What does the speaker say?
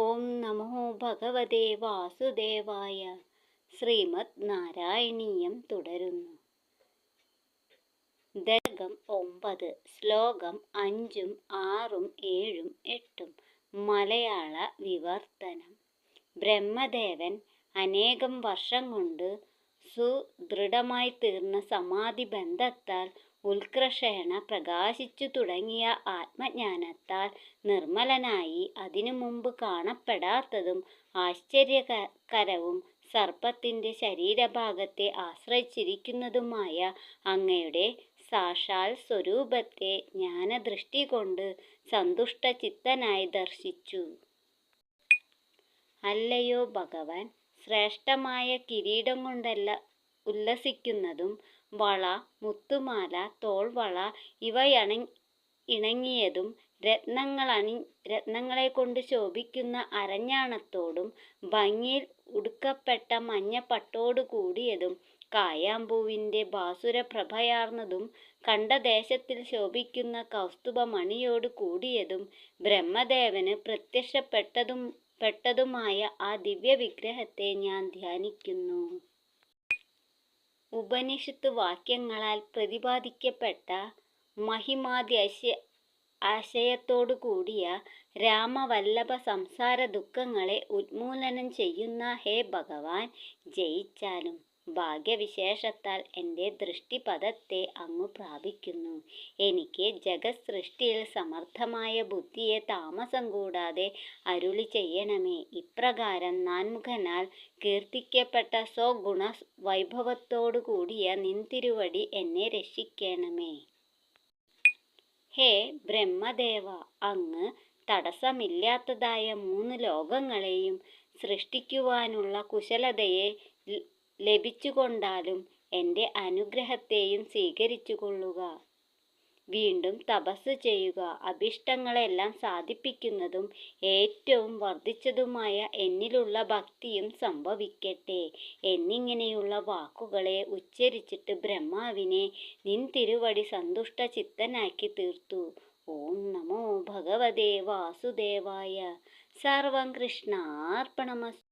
ഓം നമോ ഭഗവതേ വാസുദേവായ. ശ്രീമദ് നാരായണീയം തുടരുന്നു. ദശകം ഒമ്പത് ശ്ലോകം അഞ്ചും ആറും ഏഴും എട്ടും മലയാള വിവർത്തനം. ബ്രഹ്മദേവൻ അനേകം വർഷം കൊണ്ട് സുദൃഢമായി തീർന്ന സമാധി ബന്ധത്താൽ ഉത്കർഷേണ പ്രകാശിച്ചു തുടങ്ങിയ ആത്മജ്ഞാനത്താൽ നിർമ്മലനായി അതിനു മുമ്പ് കാണപ്പെടാത്തതും ആശ്ചര്യകരവും സർപ്പത്തിന്റെ ശരീരഭാഗത്തെ ആശ്രയിച്ചിരിക്കുന്നതുമായ അങ്ങയുടെ സാക്ഷാൽ സ്വരൂപത്തെ ജ്ഞാനദൃഷ്ടി കൊണ്ട് സന്തുഷ്ട ചിത്തനായി ദർശിച്ചു. അല്ലയോ ഭഗവാൻ ശ്രേഷ്ഠമായ കിരീടം കൊണ്ടല്ല ഉല്ലസിക്കുന്നതും വള മുത്തുമാല തോൾവള ഇവയണി ഇണങ്ങിയതും രത്നങ്ങളണി രത്നങ്ങളെ കൊണ്ട് ശോഭിക്കുന്ന അരഞ്ഞാണത്തോടും ഭംഗിയിൽ ഉടുക്കപ്പെട്ട മഞ്ഞപ്പട്ടോടു കൂടിയതും കായാമ്പൂവിന്റെ ഭാസുരപ്രഭയാർന്നതും കണ്ടദേശത്തിൽ ശോഭിക്കുന്ന കൗസ്തുഭമണിയോട് കൂടിയതും ബ്രഹ്മദേവന് പ്രത്യക്ഷപ്പെട്ടതും പെട്ടതുമായ ആ ദിവ്യവിഗ്രഹത്തെ ഞാൻ ധ്യാനിക്കുന്നു. ഉപനിഷത്ത് വാക്യങ്ങളാൽ പ്രതിപാദിക്കപ്പെട്ട മഹിമാദ്യശ്യ ആശയത്തോടു കൂടിയ രാമവല്ലഭ സംസാര ദുഃഖങ്ങളെ ഉന്മൂലനം ചെയ്യുന്ന ഹേ ഭഗവാൻ ജയിച്ചാലും ഭാഗ്യവിശേഷത്താൽ എന്റെ ദൃഷ്ടിപഥത്തെ അങ്ങ് പ്രാപിക്കുന്നു. എനിക്ക് ജഗത് സൃഷ്ടിയിൽ സമർത്ഥമായ ബുദ്ധിയെ താമസം കൂടാതെ അരുളി ചെയ്യണമേ. ഇപ്രകാരം നാൻമുഖനാൽ കീർത്തിക്കപ്പെട്ട സ്വഗുണ വൈഭവത്തോടു കൂടിയ നിൻ തിരുവടി എന്നെ രക്ഷിക്കണമേ. ഹേ ബ്രഹ്മദേവ അങ്ങ് തടസ്സമില്ലാത്തതായ മൂന്ന് ലോകങ്ങളെയും സൃഷ്ടിക്കുവാനുള്ള കുശലതയെ ലഭിച്ചുകൊണ്ടാലും എന്റെ അനുഗ്രഹത്തെയും സ്വീകരിച്ചുകൊള്ളുക. വീണ്ടും തപസ് ചെയ്യുക. അഭിഷ്ടങ്ങളെല്ലാം സാധിപ്പിക്കുന്നതും ഏറ്റവും വർദ്ധിച്ചതുമായ എന്നിലുള്ള ഭക്തിയും സംഭവിക്കട്ടെ. എന്നിങ്ങനെയുള്ള വാക്കുകളെ ഉച്ചരിച്ചിട്ട് ബ്രഹ്മാവിനെ നിൻ തിരുവടി സന്തുഷ്ട ചിത്തനാക്കി തീർത്തു. ഓം നമോ ഭഗവദേ വാസുദേവായ. സർവം കൃഷ്ണാർപ്പണമസ്തു